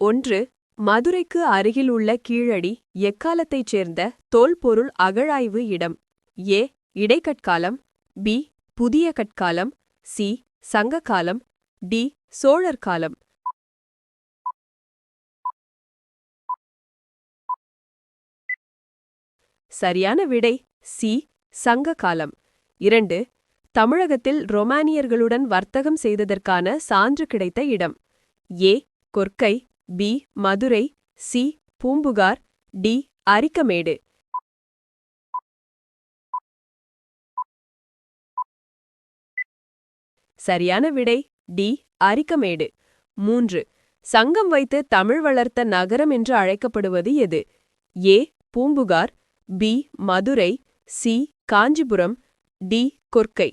ஒன்று மதுரைக்கு அருகில் உள்ள கீழடி எக்காலத்தைச் சேர்ந்த தோல்பொருள் அகழாய்வு இடம். ஏ இடைக்கட்காலம் பி புதிய கட்காலம் சி சங்ககாலம். டி சோழர் காலம் சரியான விடை சி சங்க காலம் இரண்டு தமிழகத்தில் ரொமானியர்களுடன் வர்த்தகம் செய்ததற்கான சான்று கிடைத்த இடம். A Korkai B Madurai C Poompuhar D Arikamedu. சரியான விடை டி அரிக்கமேடு. மூன்று சங்கம் வைத்து தமிழ் வளர்த்த நகரம் என்று அழைக்கப்படுவது எது? A Poompuhar B Madurai C Kanchipuram D Korkai.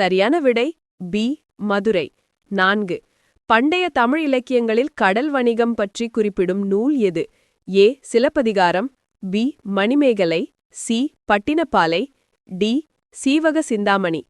சரியான விடை பி மதுரை. நான்கு. பண்டைய தமிழ் இலக்கியங்களில் கடல் வணிகம் பற்றி குறிப்பிடும் நூல் எது? A Silappathikaram. B Manimekalai. C Pattinappalai. D Seevaka Chintamani.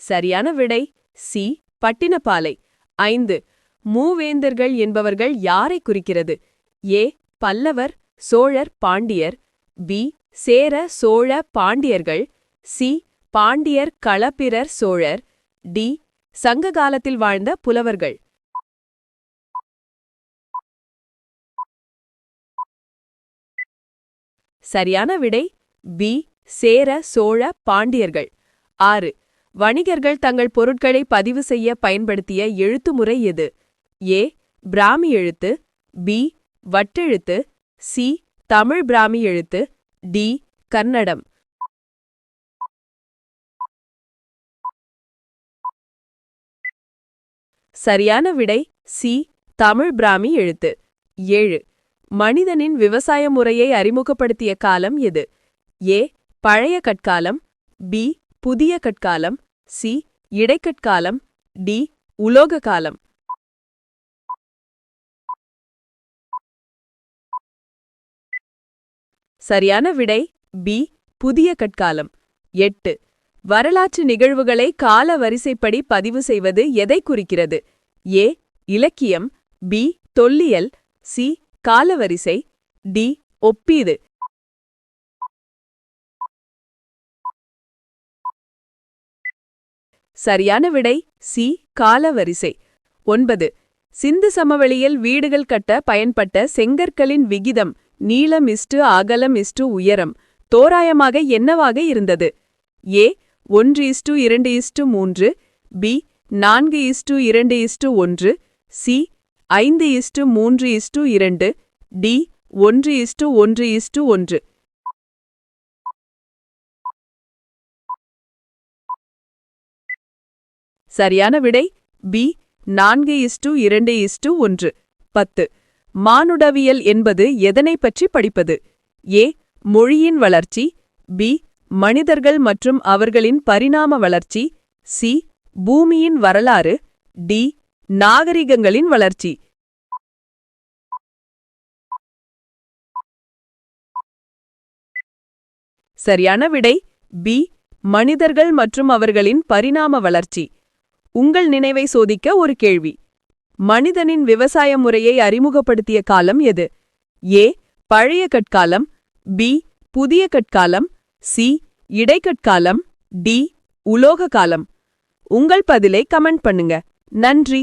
சரியான விடை சி பட்டினப்பாலை. ஐந்து. மூவேந்தர்கள் என்பவர்கள் யாரை குறிக்கிறது? ஏ பல்லவர். சோழர் பாண்டியர் பி. சேர சோழ பாண்டியர்கள் சி. பாண்டியர் களப்பிரர் சோழர் டி. சங்க காலத்தில் வாழ்ந்த புலவர்கள். சரியான விடை பி. சேர சோழ பாண்டியர்கள். ஆறு. வணிகர்கள் தங்கள் பொருட்களை பதிவு செய்ய பயன்படுத்திய எழுத்துமுறை எது? ஏ. பிராமி எழுத்து பி. வட்டெழுத்து சி தமிழ் பிராமி எழுத்து டி கன்னடம். சரியான விடை சி தமிழ் பிராமி எழுத்து. ஏழு. மனிதனின் விவசாய முறையை அறிமுகப்படுத்திய காலம் எது? ஏ பழைய கட்காலம் பி புதிய கட்காலம் சி இடைக்கட்காலம் டி உலோக காலம். சரியான விடை பி புதிய கட்காலம் எட்டு. வரலாற்று நிகழ்வுகளை கால வரிசைப்படி பதிவு செய்வது எதை குறிக்கிறது? ஏ இலக்கியம். பி தொல்லியல். சி காலவரிசை. டி ஒப்பீது சரியான விடை சி காலவரிசை. ஒன்பது. சிந்து சமவெளியில் வீடுகள் கட்ட பயன்பட்ட செங்கற்களின் விகிதம். நீளம் இஸ்டு அகலம் இஸ்டு உயரம். தோராயமாக என்னவாக இருந்தது? ஏ ஒன்று இஸ்டு இரண்டு இஸ்டு மூன்று. பி நான்கு இஸ்டு இரண்டு இஸ்டு ஒன்று. சி ஐந்து இஸ்டு மூன்று இஸ்டு இரண்டு. டி ஒன்று இஸ்டு ஒன்று இஸ்டு ஒன்று. சரியான விடை? பி நான்கு இஸ்டு இரண்டு இஸ்டு ஒன்று. பத்து. மானுடவியல் என்பது எதனை பற்றி படிப்பது? ஏ. மொழியின் வளர்ச்சி. பி. மனிதர்கள் மற்றும் அவர்களின் பரிணாம வளர்ச்சி. சி. பூமியின் வரலாறு. டி. நாகரிகங்களின் வளர்ச்சி. சரியான விடை. பி. மனிதர்கள் மற்றும் அவர்களின் பரிணாம வளர்ச்சி. உங்கள் நினைவை சோதிக்க ஒரு கேள்வி. மனிதனின் விவசாய முறையை அறிமுகப்படுத்திய காலம் எது? ஏ. பழைய கட்காலம் பி. புதிய கட்காலம் சி. இடைக்கட்காலம் டி. உலோக காலம் உங்கள் பதிலை கமெண்ட் பண்ணுங்க. நன்றி.